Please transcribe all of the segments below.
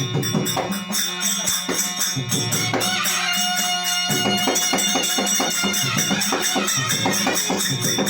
Thank you.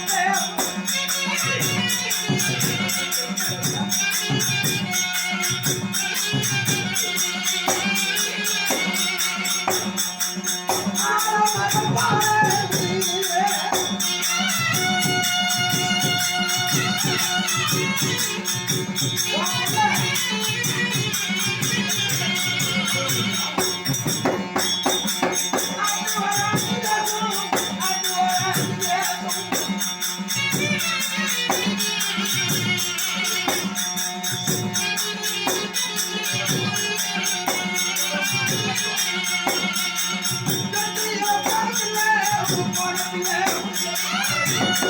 Wow.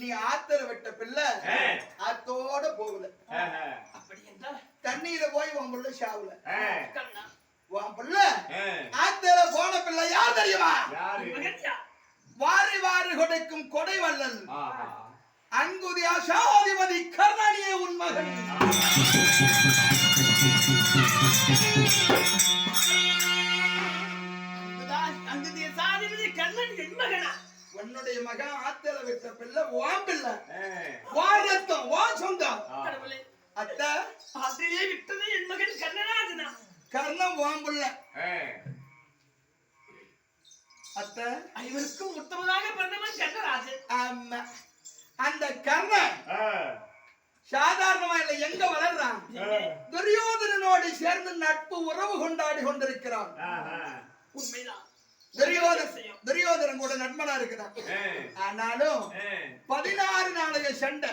நீ ஆத்தர விட்ட பிள்ளை ஆத்தோட போகல. அப்படி என்றால் தண்ணியில போய் உன் புள்ள கண்ணா. உன் புள்ள ஆத்தர போன பிள்ளை யார் தெரியுமா? வாரி வாரி கொடுக்கும் கொடை வள்ளல். ஆஹா, அங்குதி அசாதிபதி கர்ணனியே உன் மகன். சாதிபதி கண்ணன் என் மகனா? உன்னுடைய மகன் ஆத்தர விட்ட பிள்ளை வான் பிள்ளை வான் ரத்தம் வான் சொந்தம். அத்தை. அதிலே விட்டது என் மகன் கண்ணராஜனா. கர்ணம் வான் பிள்ளை அத்தை. ஐவருக்கும் உத்தமதாக பிறந்தவன் கண்ணராஜன். ஆமா. அந்த கர்ணன் சாதாரணமா இல்ல எங்க வளர்றான்? துரியோதனனோடு சேர்ந்து நட்பு உறவு கொண்டாடி கொண்டிருக்கிறான். உண்மைதான். துரியோதன துரியோதனன் கூட நண்பனா இருக்கிறான் ஆனாலும் பதினாறு நாளைய சண்டை.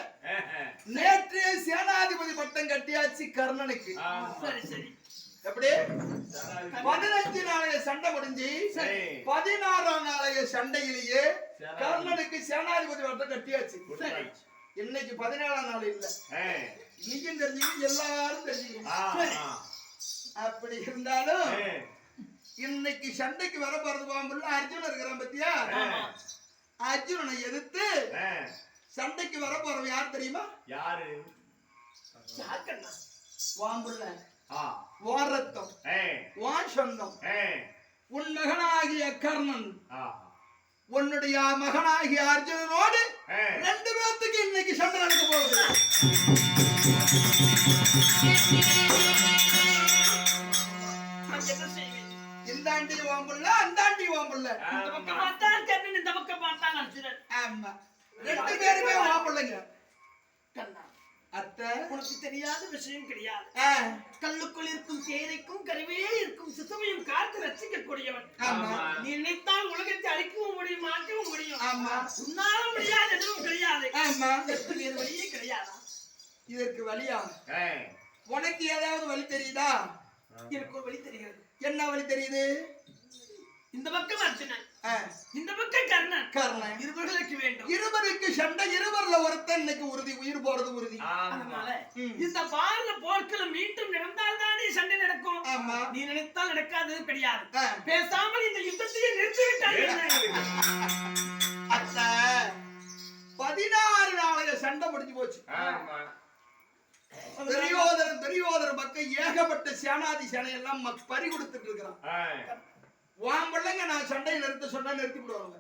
நேற்றே சேனாதிபதி பட்டம் கட்டியாச்சு கர்ணனுக்கு. ஆஹா, சரி சரி. எப்படி? பதினஞ்சு நாளைய சண்டை முடிஞ்சு சரி. பதினாறாம் நாளைய சண்டையிலேயே. கர்ணனுக்கு சேனாதிபதி பட்டம் கட்டியாச்சு. இன்னைக்கு பதினேழாம் நாள் இல்ல. நீயும் தெரிஞ்சுக்கணும் எல்லாரும் தெரிஞ்சுக்கணும் ஆஹா, அப்படி இருந்தாலும் இன்னைக்கு சண்டைக்கு வர போறது பாம்புள்ள அர்ஜுனன் இருக்கிறான் பத்தியா? ஆமா. அர்ஜுனனை எதிர்த்து சண்டைக்கு வர போறவன் யார் தெரியுமா? யாரு? வாம்புள்ள ரத்தம். சொந்தம். உன் மகனாகிய கர்ணன். ஆஹா, உன்னுடைய மகனாகிய அர்ஜுனனோடு ரெண்டு பேர்த்துக்கு இன்னைக்கு சண்டை நடக்க போகுது. கண்ணா. அத்தை. உனக்கு தெரியாத விஷயம் கிடையாது. கல்லுக்குள் இருக்கும் தேரைக்கும் கருவே இருக்கும் சிசுமையும் காத்து நீ நினைத்தால் உலகத்தை அழிக்கவும் முடியும் மாற்றவும் முடியும். ஆமா. உன்னால முடியாது எதுவும் கிடையாது. ஆமா. இதற்கு வேறு வழியே கிடையாதா? இதற்கு வழியா? உனக்கு ஏதாவது வழி தெரியுதா? எனக்கு ஒரு வழி தெரிகிறது. என்ன வழி தெரியுது? இந்த பக்கம் அர்ஜுனன். ஆ, இந்த பக்கம் கர்ணன். கர்ணன். இருவர்களுக்கு வேண்டும். இருவருக்கு சண்டை இருவர்ல ஒருத்தன் இன்னைக்கு உறுதி உயிர் போறது உறுதி. ஆமா. அதனால. இந்த பாரத போர்க்களம் மீண்டும் நடந்தால் தானே சண்டை நடக்கும்? ஆமா. நீ நினைத்தால் நடக்காதது கிடையாது. பேசாமல் இந்த யுத்தத்தையே நிறுத்திவிட்டால் என்ன? அத்தை பதினாறு நாளைய சண்டை முடிஞ்சு போச்சு. ஆமா. துரியோதரன் துரியோதரன் பக்கம் ஏகப்பட்ட சேனாதி சேனையெல்லாம் மக்- பறி கொடுத்துட்டு இருக்கிறான். உன் பிள்ளைங்க நான் சண்டையை நிறுத்த சொன்னா நிறுத்தி விடுவாங்க.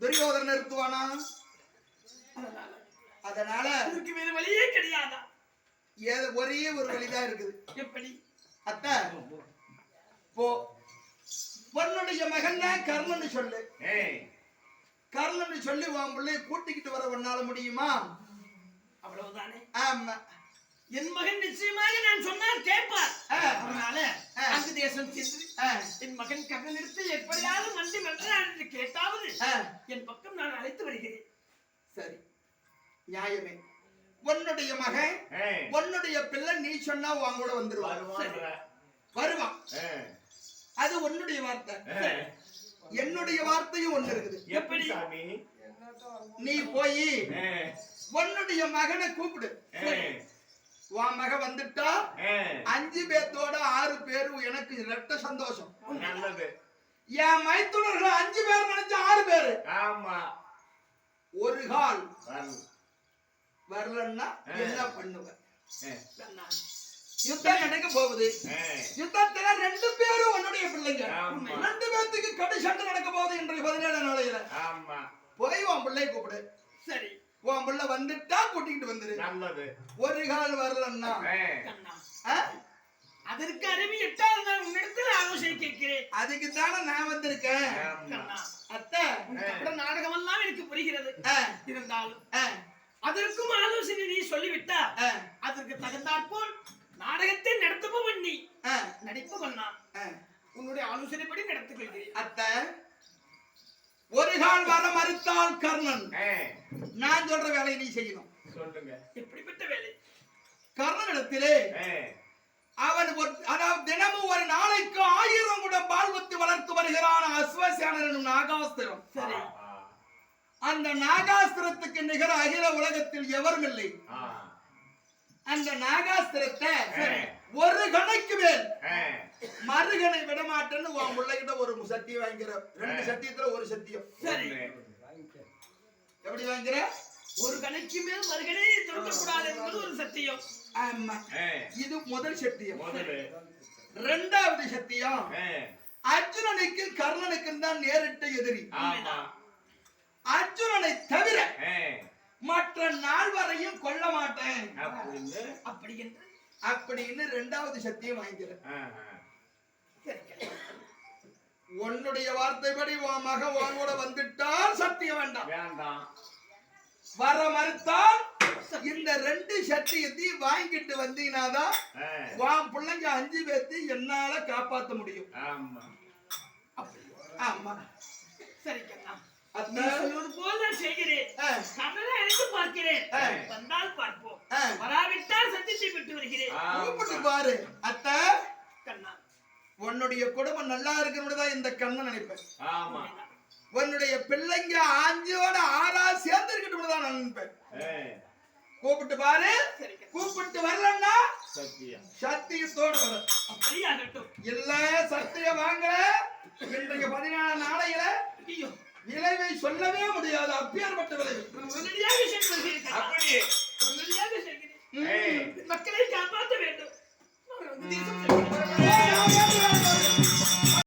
துரியோதனன் நிறுத்துவானா? அதனால. அதனால அதுக்கு வேறு வழியே கிடையாதா? ஏதோ ஒரே ஒரு வழிதான் இருக்குது. எப்படி? அத்தை போ. உன்னுடைய மகன் தான் கர்ணன் சொல்லு. ஏய். கர்ணன் சொல்லி உன் பிள்ளைய கூட்டிக்கிட்டு வர உன்னால முடியுமா? அவ்வளவுதானே? ஆமா. என் மகன் நிச்சயமாக நான் சொன்னால் கேட்பார். அதனால. அங்கு தேசம் சென்று என் மகன் கண்ணன் எடுத்து எப்படியாவது மண்டி வென்றான் என்று கேட்டாவது என் பக்கம் நான் அழைத்து வருகிறேன். சரி. நியாயமே. உன்னுடைய மகன் உன்னுடைய பிள்ளை நீ சொன்னா உன் கூட வந்துருவான் வருவான் அது உன்னுடைய வார்த்தை. என்னுடைய வார்த்தையும் ஒண்ணு இருக்குது. எப்படி சாமி? நீ போய் உன்னுடைய மகனை கூப்பிடு. உன் மகன் வந்துட்டா அஞ்சு பேர்த்தோட ஆறு பேரும் எனக்கு ரெட்ட சந்தோஷம். நல்லது. என் மைத்துனர்கள் அஞ்சு பேர் நினைச்ச ஆறு பேரு. ஆமா. ஒரு கால். வரலன்னா. என்ன பண்ணுவேன்? யுத்தம் நடக்க போகுது? யுத்தத்துல ரெண்டு பேரும் உன்னுடைய பிள்ளைங்க. ரெண்டு பேர்த்துக்கு கடு சண்டை நடக்க போகுது இன்றைய பதினேழு நாளையில. ஆமா. போய் உன் பிள்ளைய கூப்பிடு. சரி. உன் பிள்ளை வந்துட்டா கூட்டிக்கிட்டு வந்துரு. நல்லது. ஒரு கால் வரலன்னா? அதற்கு அறிவு எட்டால் நான் உன்னிடத்தில் ஆலோசனை கேட்கிறேன். அதுக்கு தானே நான் வந்திருக்கேன். அத்தை. நாடகம் எல்லாம் எனக்கு புரிகிறது. இருந்தாலும் அதற்கும் ஆலோசனை நீ சொல்லிவிட்டா? அதற்கு தகுந்தாற்போல் நாடகத்தை நடத்துபவன் நீ. நடிப்பவன் நான். உன்னுடைய ஆலோசனைப்படி நடத்திக் கொள்கிறேன். அத்தை. ஒரு கால் வர மறுத்தால் கர்ணன். நான் சொல்ற வேலையை நீ செய்யணும். சொல்லுங்க. எப்படிப்பட்ட வேலை. கர்ணனிடத்திலே அவன் ஒரு அதாவது தினமும் ஒரு நாளைக்கு ஆயிரம் குடம் பால் ஊத்தி வளர்த்து வருகிறான் அஸ்வசேனன் நாகாஸ்திரம். சரி. அந்த நாகாஸ்திரத்துக்கு நிகர அகில உலகத்தில் எவரும் இல்லை. அந்த நாகாஸ்திரத்தை. ஒரு கணைக்கு மேல். மறுகணை விட மாட்டேன்னு உன் பிள்ளைகிட்ட ஒரு சத்தியம் வாங்கிக்கிற ரெண்டு. சத்தியத்துல ஒரு சத்தியம் சரி. எப்படி வாங்கிக்கிற? ஒரு கணக்கு மேல் மறுகணை தொடக்கக்கூடாது என்பது ஒரு சத்தியம். ஆமா. இது முதல் சத்தியம். ரெண்டாவது சத்தியம் அர்ஜுனனுக்கு கர்ணனுக்கும் தான் நேரிட்ட எதிரி. அர்ஜுனனை தவிர மற்ற நால்வரையும் கொல்ல மாட்டேன். அப்படி என்று அப்படின்னு ரெண்டாவது சத்தியம் வாங்கிக்கிறேன் உன்னுடைய வார்த்தைப்படி உன் மக உன் கூட வந்துட்டால் சத்தியம் வேண்டாம். வேண்டாம். வர மறுத்தால் இந்த ரெண்டு சத்தியத்தையும் வாங்கிட்டு வந்தீங்கன்னாதான் உன் பிள்ளைங்க அஞ்சு பேர்த்து என்னால காப்பாத்த முடியும். ஆமா. ஆமா. சரி கண்ணா. நான் செய்கிறேன். கண்ணனை அழைத்து பார்க்கிறேன். வந்தால் பார்ப்போம். வராவிட்டால் சத்தியத்தை பெற்று வருகிறேன். கூப்பிட்டு பாரு. அத்தை கண்ணா. உன்னுடைய குடும்பம் நல்லா இருக்கணும்னு தான் இந்த கண்ணை நினைப்பேன். ஆமா. உன்னுடைய பிள்ளைங்க அஞ்சோட ஆறா சேர்ந்து இருக்கட்டும் தான் நான் நினைப்பேன். கூப்பிட்டு பாரு. கூப்பிட்டு வரலன்னா சத்தியம் சத்தியத்தோட வர. இல்ல சத்தியம் வாங்கல இன்றைக்கு பதினாலு நாளையில ஐயோ. விளைவை சொல்லவே முடியாது. அப்பேற்பட்ட விளைவு உடனடியாக சென்று அப்படி உடனடியாக மக்களை காப்பாற்ற வேண்டும்.